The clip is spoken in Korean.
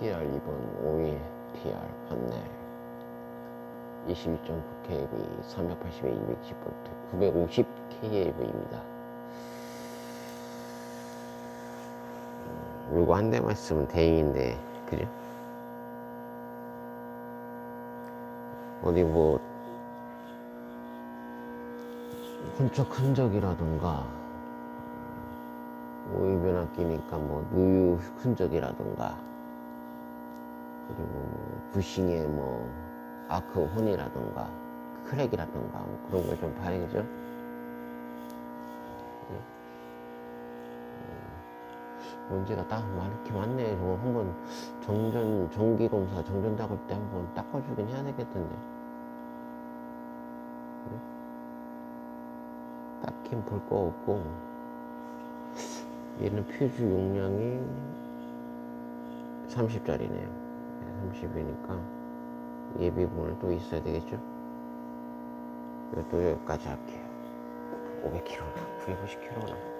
TR 2번 5일 TR 판넬 22.9kV 380에 210V 950 kV입니다. 요거 한 대만 있으면 대행인데 그죠? 어디 뭐 훌쩍 흔적이라던가 오일 변화 끼니까 뭐 누유 흔적이라던가 그리고 뭐 부싱의 뭐 아크 혼이라던가 크랙이라던가 뭐 그런 걸 좀 봐야겠죠? 네. 음, 먼지가 딱 많게 많네. 저거 한번 정전 정기 검사 정전 닦을 때 한번 닦아주긴 해야 되겠던데. 네? 딱히 볼 거 없고 얘는 퓨즈 용량이 30짜리네요. 30이니까 예비분을 또 있어야 되겠죠? 이것도 여기까지 할게요. 500kg나, 950kg나. 그죠?